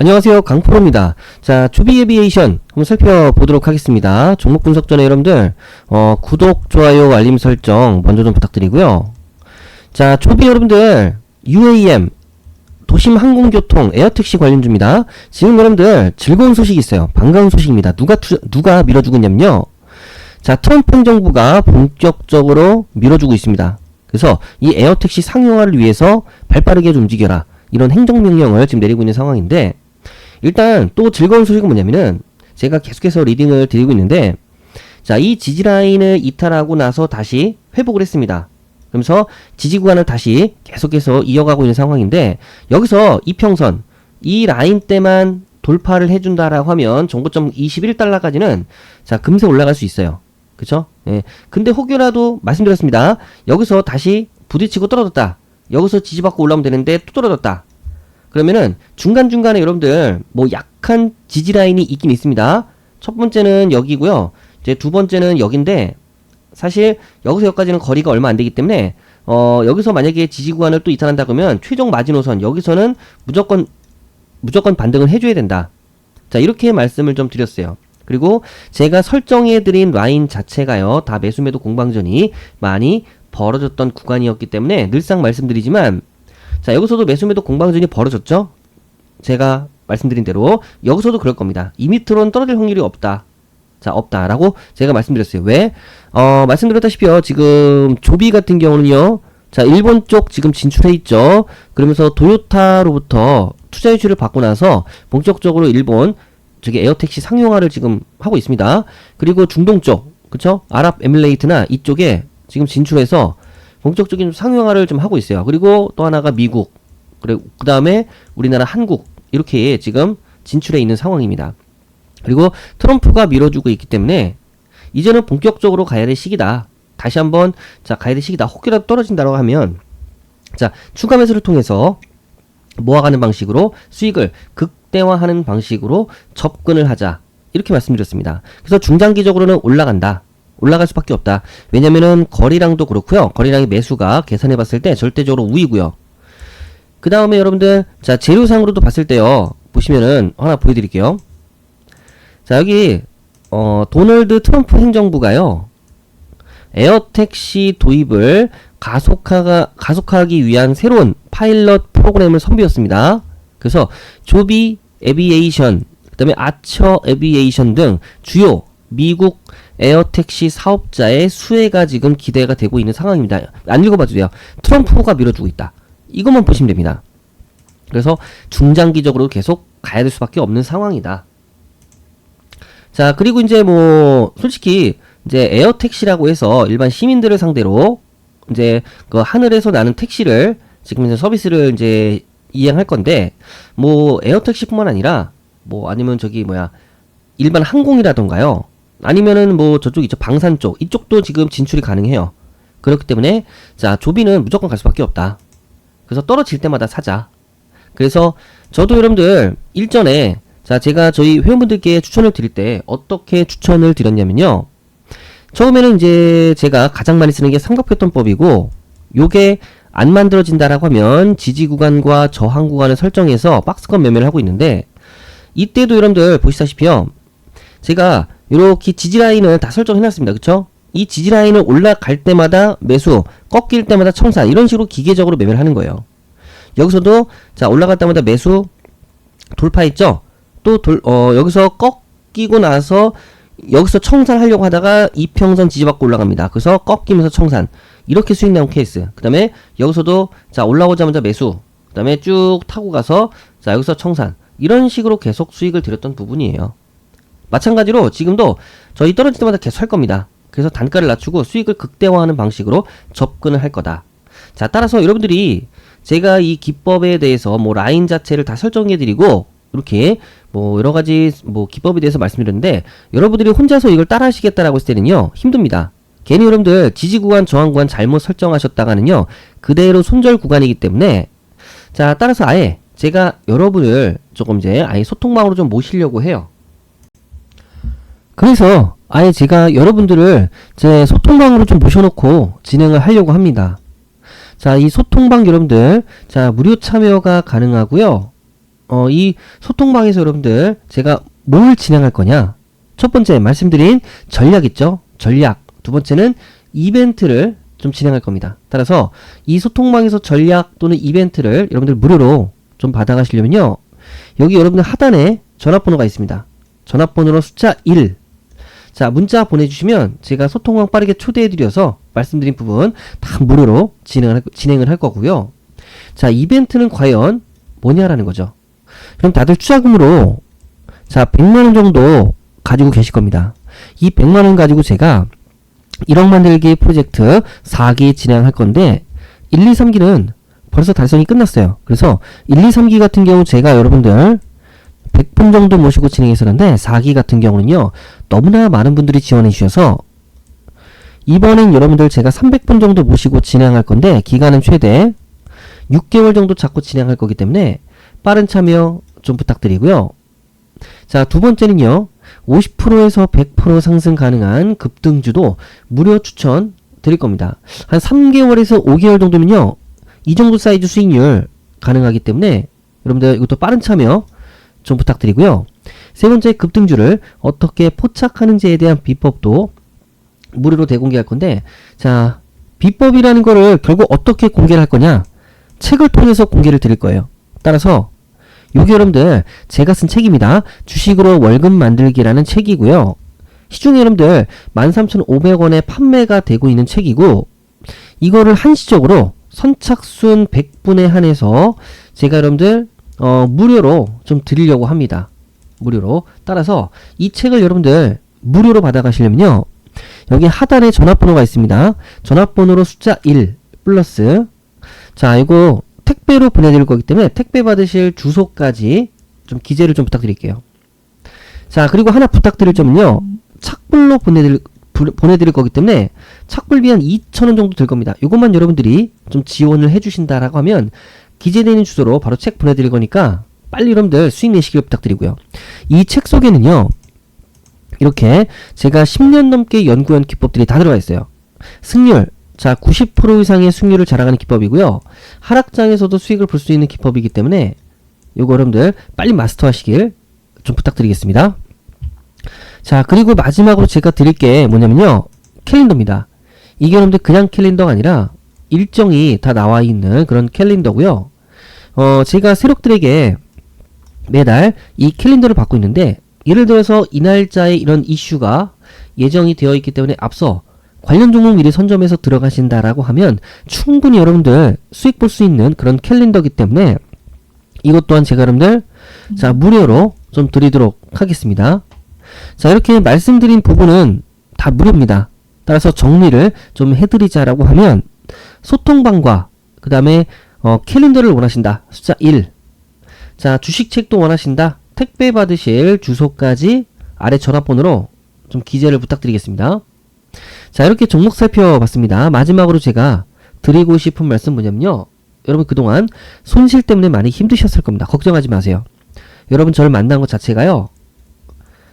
안녕하세요. 강프로입니다. 자, 투비 에비에이션 한번 살펴보도록 하겠습니다. 종목 분석 전에 여러분들, 어, 구독, 좋아요, 알림 설정 먼저 좀 부탁드리고요. 자, 초비 여러분들, UAM, 도심 항공교통, 에어택시 관련주입니다. 지금 여러분들, 즐거운 소식이 있어요. 반가운 소식입니다. 누가 투, 누가 밀어주고 있냐면요. 자, 트럼프 행정부가 본격적으로 밀어주고 있습니다. 그래서 이 에어택시 상용화를 위해서 발빠르게 좀 움직여라. 이런 행정명령을 지금 내리고 있는 상황인데, 일단 또 즐거운 소식은 뭐냐면은 제가 계속해서 리딩을 드리고 있는데 자, 이 지지 라인을 이탈하고 나서 다시 회복을 했습니다. 그러면서 지지 구간을 다시 계속해서 이어가고 있는 상황인데 여기서 이평선 이 라인 때만 돌파를 해준다라고 하면 정고점 21달러까지는 자 금세 올라갈 수 있어요. 그쵸? 예. 근데 혹여라도 말씀드렸습니다. 여기서 다시 부딪히고 떨어졌다. 여기서 지지받고 올라오면 되는데 또 떨어졌다. 그러면은 중간중간에 여러분들 뭐 약한 지지 라인이 있긴 있습니다. 첫 번째는 여기고요. 이제 두 번째는 여긴데 사실 여기서 여기까지는 거리가 얼마 안 되기 때문에 어 여기서 만약에 지지 구간을 또 이탈한다 그러면 최종 마지노선 여기서는 무조건 무조건 반등을 해줘야 된다. 자 이렇게 말씀을 좀 드렸어요. 그리고 제가 설정해드린 라인 자체가요 다 매수매도 공방전이 많이 벌어졌던 구간이었기 때문에 늘상 말씀드리지만 자, 여기서도 매수매도 공방전이 벌어졌죠? 제가 말씀드린 대로 여기서도 그럴 겁니다. 이 밑으로는 떨어질 확률이 없다. 자, 없다라고 제가 말씀드렸어요. 왜? 어, 말씀드렸다시피요. 지금 조비 같은 경우는요. 자, 일본 쪽 지금 진출해 있죠. 그러면서 도요타로부터 투자 유치를 받고 나서 본격적으로 일본 저기 에어택시 상용화를 지금 하고 있습니다. 그리고 중동 쪽, 그쵸? 아랍에밀레이트나 이쪽에 지금 진출해서 본격적인 상용화를 좀 하고 있어요. 그리고 또 하나가 미국, 그리고 그 다음에 우리나라 한국 이렇게 지금 진출해 있는 상황입니다. 그리고 트럼프가 밀어주고 있기 때문에 이제는 본격적으로 가야 될 시기다. 다시 한번 자 가야 될 시기다. 혹이라도 떨어진다고 하면 자 추가 매수를 통해서 모아가는 방식으로 수익을 극대화하는 방식으로 접근을 하자. 이렇게 말씀드렸습니다. 그래서 중장기적으로는 올라간다. 올라갈 수밖에 없다. 왜냐면은 거리량도 그렇고요. 거리량의 매수가 계산해 봤을 때 절대적으로 우위고요. 그 다음에 여러분들 자 재료상으로도 봤을 때요. 보시면은 하나 보여드릴게요. 자 여기 어 도널드 트럼프 행정부가요. 에어택시 도입을 가속화가 가속하기 위한 새로운 파일럿 프로그램을 선보였습니다. 그래서 조비 에비에이션, 그 다음에 아처 에비에이션 등 주요 미국 에어택시 사업자의 수혜가 지금 기대가 되고 있는 상황입니다. 안 읽어봐도 돼요. 트럼프가 밀어주고 있다. 이것만 보시면 됩니다. 그래서 중장기적으로 계속 가야 될 수밖에 없는 상황이다. 자, 그리고 이제 뭐, 솔직히, 이제 에어택시라고 해서 일반 시민들을 상대로 이제 그 하늘에서 나는 택시를 지금 이제 서비스를 이제 이행할 건데, 뭐, 에어택시뿐만 아니라, 뭐, 아니면 저기 뭐야, 일반 항공이라던가요. 아니면은 뭐 저쪽 있죠 방산 쪽 이쪽도 지금 진출이 가능해요. 그렇기 때문에 자 조비는 무조건 갈 수밖에 없다. 그래서 떨어질 때마다 사자. 그래서 저도 여러분들 일전에 자 제가 저희 회원분들께 추천을 드릴 때 어떻게 추천을 드렸냐면요. 처음에는 이제 제가 가장 많이 쓰는 게 삼각표현법이고 요게 안 만들어진다라고 하면 지지 구간과 저항 구간을 설정해서 박스권 매매를 하고 있는데 이때도 여러분들 보시다시피요. 제가 이렇게 지지라인을 다 설정해놨습니다. 그쵸? 이 지지라인을 올라갈 때마다 매수, 꺾일 때마다 청산 이런 식으로 기계적으로 매매를 하는 거예요. 여기서도 자 올라갈 때마다 매수 돌파했죠? 또 돌, 어, 여기서 꺾이고 나서 여기서 청산 하려고 하다가 이평선 지지받고 올라갑니다. 그래서 꺾이면서 청산 이렇게 수익 나온 케이스. 그 다음에 여기서도 자 올라오자마자 매수. 그 다음에 쭉 타고 가서 자 여기서 청산 이런 식으로 계속 수익을 드렸던 부분이에요. 마찬가지로 지금도 저희 떨어질 때마다 계속 할 겁니다. 그래서 단가를 낮추고 수익을 극대화하는 방식으로 접근을 할 거다. 자, 따라서 여러분들이 제가 이 기법에 대해서 뭐 라인 자체를 다 설정해 드리고 이렇게 뭐 여러 가지 뭐 기법에 대해서 말씀드렸는데 여러분들이 혼자서 이걸 따라 하시겠다라고 했을 때는요. 힘듭니다. 괜히 여러분들 지지 구간, 저항 구간 잘못 설정하셨다가는요. 그대로 손절 구간이기 때문에 자, 따라서 아예 제가 여러분을 조금 이제 아예 소통망으로 좀 모시려고 해요. 그래서 아예 제가 여러분들을 제 소통방으로 좀 모셔놓고 진행을 하려고 합니다. 자, 이 소통방 여러분들, 자, 무료 참여가 가능하고요. 어, 이 소통방에서 여러분들 제가 뭘 진행할 거냐? 첫 번째 말씀드린 전략 있죠? 전략. 두 번째는 이벤트를 좀 진행할 겁니다. 따라서 이 소통방에서 전략 또는 이벤트를 여러분들 무료로 좀 받아가시려면요. 여기 여러분들 하단에 전화번호가 있습니다. 전화번호로 숫자 1. 자, 문자 보내주시면 제가 소통방 빠르게 초대해드려서 말씀드린 부분 다 무료로 진행을, 할- 진행을 할 거고요. 자, 이벤트는 과연 뭐냐라는 거죠. 그럼 다들 투자금으로 자, 100만원 정도 가지고 계실 겁니다. 이 100만원 가지고 제가 1억 만들기 프로젝트 4기 진행할 건데 1, 2, 3기는 벌써 달성이 끝났어요. 그래서 1, 2, 3기 같은 경우 제가 여러분들 100분 정도 모시고 진행했었는데 4기 같은 경우는요. 너무나 많은 분들이 지원해 주셔서 이번엔 여러분들 제가 300분 정도 모시고 진행할 건데 기간은 최대 6개월 정도 잡고 진행할 거기 때문에 빠른 참여 좀 부탁드리고요. 자, 두 번째는요. 50%에서 100% 상승 가능한 급등주도 무료 추천 드릴 겁니다. 한 3개월에서 5개월 정도면요. 이 정도 사이즈 수익률 가능하기 때문에 여러분들 이것도 빠른 참여 좀 부탁드리고요. 세 번째 급등주를 어떻게 포착하는지에 대한 비법도 무료로 대공개할 건데 자, 비법이라는 거를 결국 어떻게 공개를 할 거냐? 책을 통해서 공개를 드릴 거예요. 따라서 요게 여러분들 제가 쓴 책입니다. 주식으로 월급 만들기라는 책이고요. 시중에 여러분들 13,500원에 판매가 되고 있는 책이고 이거를 한시적으로 선착순 100분에 한해서 제가 여러분들 어, 무료로 좀 드리려고 합니다. 무료로. 따라서 이 책을 여러분들 무료로 받아가시려면요. 여기 하단에 전화번호가 있습니다. 전화번호로 숫자 1 플러스 자 이거 택배로 보내드릴 거기 때문에 택배 받으실 주소까지 좀 기재를 좀 부탁드릴게요. 자 그리고 하나 부탁드릴 점은요. 착불로 보내드릴 부- 보내드릴 거기 때문에 착불비 한 2,000원 정도 들 겁니다. 이것만 여러분들이 좀 지원을 해주신다라고 하면 기재되는 주소로 바로 책 보내드릴 거니까 빨리 여러분들 수익 내시길 부탁드리고요. 이 책 속에는요. 이렇게 제가 10년 넘게 연구한 기법들이 다 들어가 있어요. 승률, 자, 90% 이상의 승률을 자랑하는 기법이고요. 하락장에서도 수익을 볼 수 있는 기법이기 때문에 요거 여러분들 빨리 마스터 하시길 좀 부탁드리겠습니다. 자, 그리고 마지막으로 제가 드릴 게 뭐냐면요. 캘린더입니다. 이게 여러분들 그냥 캘린더가 아니라 일정이 다 나와 있는 그런 캘린더고요. 어, 제가 세력들에게 매달 이 캘린더를 받고 있는데 예를 들어서 이 날짜에 이런 이슈가 예정이 되어 있기 때문에 앞서 관련 종목 미리 선점해서 들어가신다라고 하면 충분히 여러분들 수익 볼 수 있는 그런 캘린더기 때문에 이것 또한 제가 여러분들 자 무료로 좀 드리도록 하겠습니다. 자 이렇게 말씀드린 부분은 다 무료입니다. 따라서 정리를 좀 해드리자라고 하면 소통방과 그 다음에 어, 캘린더를 원하신다 숫자 1 자, 주식책도 원하신다. 택배 받으실 주소까지 아래 전화번호로 좀 기재를 부탁드리겠습니다. 자, 이렇게 종목 살펴봤습니다. 마지막으로 제가 드리고 싶은 말씀 뭐냐면요. 여러분 그동안 손실 때문에 많이 힘드셨을 겁니다. 걱정하지 마세요. 여러분 저를 만난 것 자체가요.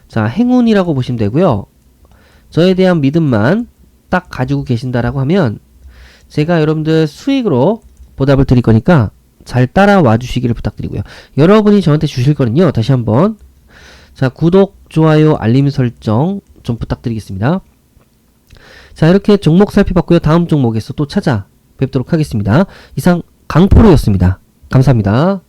자, 행운이라고 보시면 되고요. 저에 대한 믿음만 딱 가지고 계신다라고 하면 제가 여러분들 수익으로 보답을 드릴 거니까 잘 따라와 주시기를 부탁드리고요. 여러분이 저한테 주실 거는요. 다시 한번 자 구독, 좋아요, 알림 설정 좀 부탁드리겠습니다. 자 이렇게 종목 살펴봤고요. 다음 종목에서 또 찾아뵙도록 하겠습니다. 이상 강포로였습니다. 감사합니다.